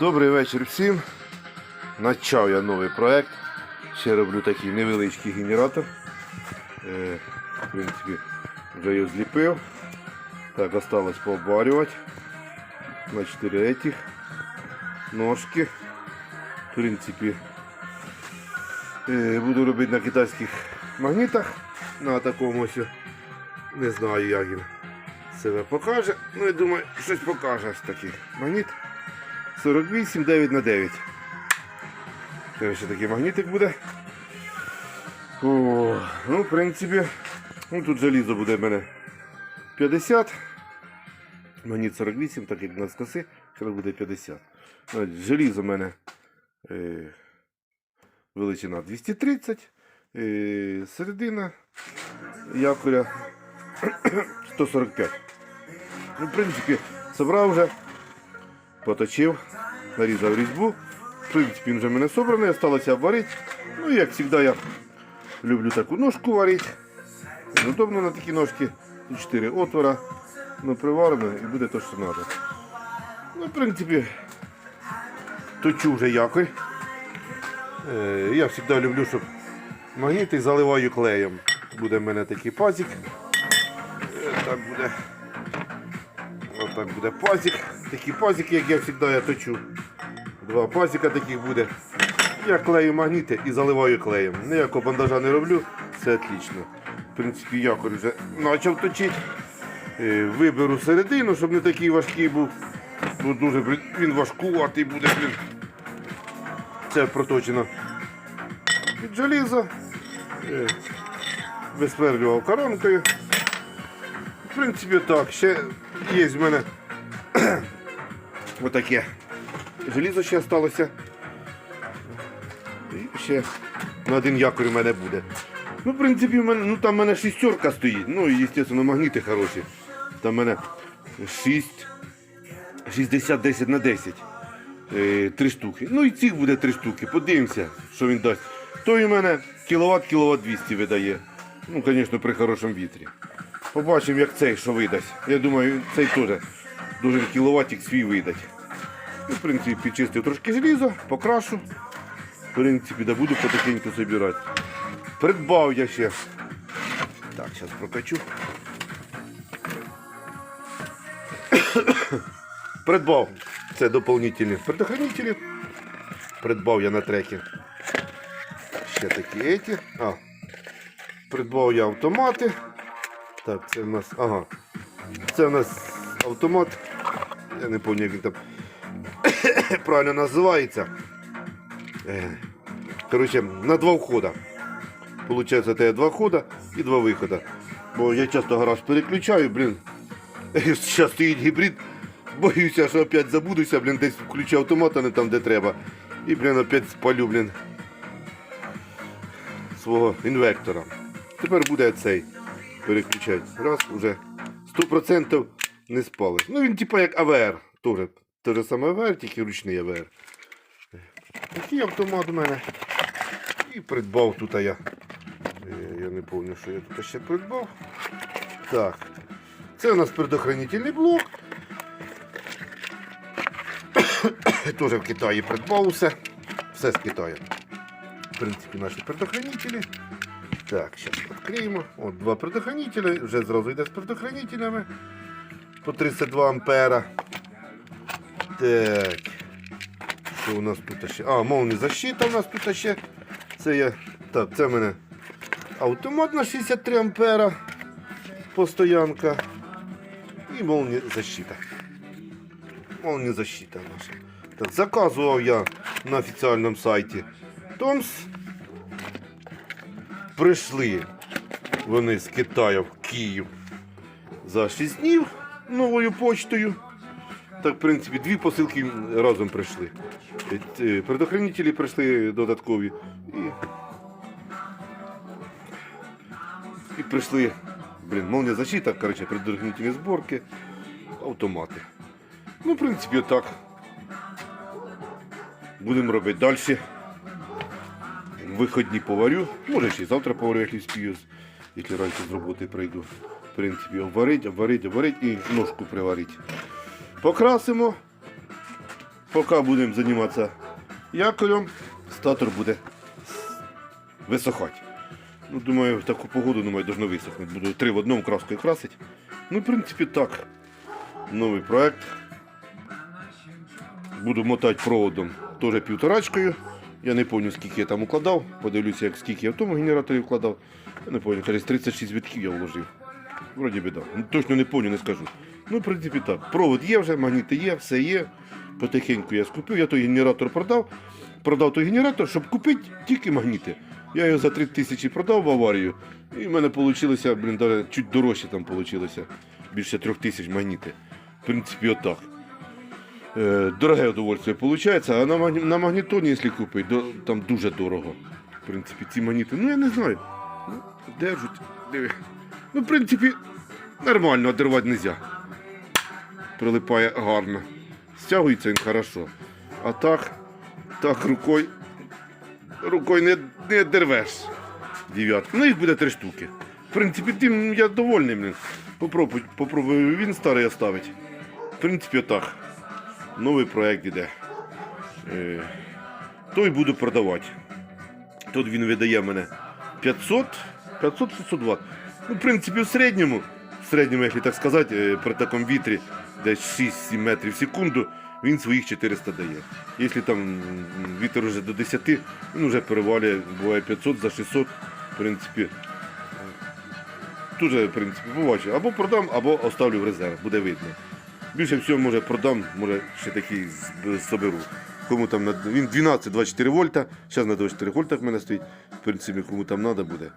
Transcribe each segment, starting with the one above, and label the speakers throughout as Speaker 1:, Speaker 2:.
Speaker 1: Добрий вечір всім. Начав я новий проект. Ще роблю такий невеличкий генератор. Е, в принципі, вже його зліпив. Так, осталось пообварювати. На 4 этих ножки. В принципі, е, буду робити на китайських магнітах. На такому ось. Не знаю, як він себе покаже. Ну, я думаю, щось покаже ось такий магніт. 48 9 на 9. Це ще такий магнітик буде. О, ну, в принципі, ну, тут залізо буде в мене 50. Магніт 48, так як на скоси, зараз буде 50. Значить, Желізо в мене е, величина 230, е, середина якоря 145. Ну, в принципі, собрав вже, поточив, нарізав різьбу. В принципі, він вже в мене собраний, залишилося обварити. Ну, як завжди, я люблю таку ножку варити. Удобно на такі ножки. Тут 4 отвора. Ну, приварено і буде те, що треба. Ну, в принципі, точу вже якось. Е, Я завжди люблю, щоб магніти заливаю клеєм. Буде в мене такий пазик. Е, Так буде. Отак буде пазик. Такі пазики, як я завжди я точу. Два пазика таких буде. Я клею магніти і заливаю клеєм. Ніякого бандажа не роблю, все отлично. В принципі, якорь вже почав точити. Е, Виберу середину, щоб не такий важкий був. Бо дуже він важкуватий буде, блін. Це проточено під желізо. Е, Висверлював коронкою. В принципі, так. Ще є в мене отаке. Желізо ще залишилося. І ще на один якорь у мене буде. Ну, в принципі, в мене, ну, там в мене шістерка стоїть. Ну і, звісно, магніти хороші. Там в мене 6, 60, 10 на 10. Е, Три штуки. Ну і цих буде три штуки. Подивимося, що він дасть. Той у мене кіловат, кіловат 200 видає. Ну, звісно, при хорошому вітрі. Побачимо, як цей що видасть. Я думаю, цей теж дуже кіловатик свій видать. Ну, в принципі, підчистив трошки желізо, покрашу. В принципі, да буду потихеньку збирати. Придбав я ще. Так, зараз прокачу. Придбав. Це доповнительні предохранителі. Придбав я на трекі. Ще такі еті. А. Придбав я автомати. Так, це в нас. Ага. Це в нас автомат. Я не пам'ятаю, як він там правильно називається. Е, Коротше, на два входа. Получається, це два входа і два вихода. Бо я часто гараж переключаю, блін. Зараз стоїть гібрид. Боюся, що опять забудуся, блін, десь включу автомат, а не там, де треба. І, блін, опять спалю, блін. Свого інвектора. Тепер буде цей переключати. Раз, уже 100% не спали. Ну він типа як АВР. Тоже. Те же саме АВР, тільки ручний АВР. Такий автомат у мене. І придбав тут я. Я, я не пам'ятаю, що я тут ще придбав. Так. Це у нас предохранительний блок. Теж в Китаї придбав все. Все з Китаю. В принципі, наші предохранителі. Так, зараз відкриємо. От два предохранителя. Вже зразу йде з предохранителями. По 32 ампера. Так. Що у нас тут ще? А, мовна защита у нас тут ще. Це я. Так, це в мене автомат на 63 ампера. Постоянка. І мовна защита. Мовна защита наша. Так, заказував я на офіційному сайті Томс. Прийшли вони з Китаю в Київ за 6 днів новою почтою. Так, в принципі, дві посилки разом прийшли. Е, е, Предохранителі прийшли додаткові. І, і прийшли, блін, мовня защита, коротше, предохранительні зборки, автомати. Ну, в принципі, отак. Будемо робити далі. Виходні поварю. Може ще й завтра поварю, якщо спію, якщо раніше з роботи прийду. В принципі, обварить, обварить, обварить і ножку приварить. Покрасимо, поки будемо займатися якорем, статор буде висохати. Ну, думаю, в таку погоду, думаю, должно висохнути. Буду три в одному краскою красити. Ну, в принципі, так. Новий проект. Буду мотати проводом теж півторачкою. Я не пам'ятаю, скільки я там укладав. Подивлюся, як скільки я в тому генераторі вкладав. Я не пам'ятаю, кажуть, 36 витків я вложив. Вроді би так. Ну, точно не пам'ятаю, не скажу. Ну, в принципі, так. Провод є вже, магніти є, все є. Потихеньку я скупив. Я той генератор продав. Продав той генератор, щоб купити тільки магніти. Я його за 3 тисячі продав в аварію. І в мене вийшло, блін, даже чуть дорожче там вийшло. Більше трьох тисяч магніти. В принципі, отак. Е, Дороге удовольствие виходить, а на, на магнітоні, якщо купити, там дуже дорого. В принципі, ці магніти, ну я не знаю. Ну, держуть. Ну, в принципі, нормально, одервати не можна. Прилипає гарно. Стягується він хорошо. А так, так рукою, рукою не, не дервеш. Дев'ятку. Ну, їх буде три штуки. В принципі, тим я довольний. Блін. Попробуй, попробую він старий оставить. В принципі, отак. Новий проект іде. Е, той буду продавати. Тут він видає мене 500, 500-600 Вт. Ну, в принципі, в середньому, в середньому, якщо так сказати, е, при такому вітрі, десь 6-7 метрів в секунду, він своїх 400 дає. Якщо там вітер вже до 10, він вже перевалює, буває 500 за 600, в принципі. Дуже, в принципі, побачу. Або продам, або оставлю в резерв, буде видно. Більше всього, може, продам, може ще такий соберу. Кому там він 12-24 вольта, зараз на 24 вольтах в мене стоїть. В принципі, кому там треба буде.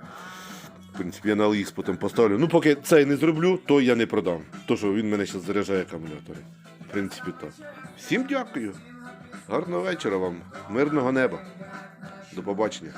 Speaker 1: Принципі, я на Аліс потім поставлю. Ну, поки цей не зроблю, то я не продам. То, що він мене зараз заряджає акумулятори. В принципі, так. Всім дякую. Гарного вечора вам, мирного неба. До побачення.